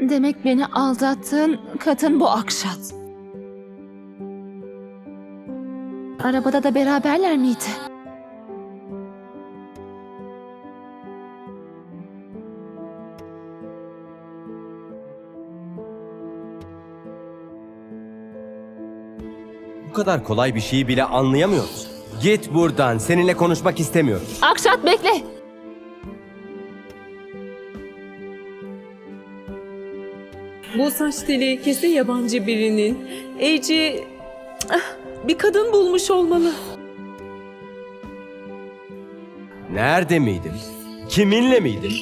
Demek beni aldattığın kadın bu Akşat. Arabada da beraberler miydi? Bu kadar kolay bir şeyi bile anlayamıyoruz. Git buradan. Seninle konuşmak istemiyorum. Akşat bekle. Bu saç teli kesin yabancı birinin. Eci ah, bir kadın bulmuş olmalı. Nerede miydin? Kiminle miydin?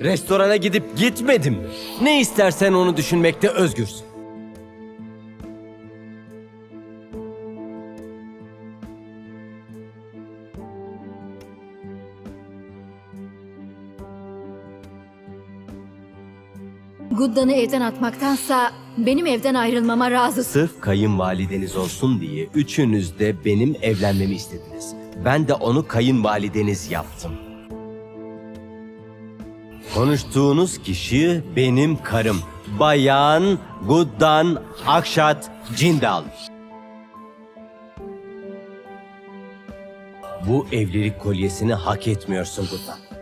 Restorana gidip gitmedin mi? Ne istersen onu düşünmekte özgürsün. Guddan'ı evden atmaktansa benim evden ayrılmama razısın. Sırf kayınvalideniz olsun diye üçünüz de benim evlenmemi istediniz. Ben de onu kayınvalideniz yaptım. Konuştuğunuz kişi benim karım. Bayan Guddan Akşat Cindal. Bu evlilik kolyesini hak etmiyorsun Guddan.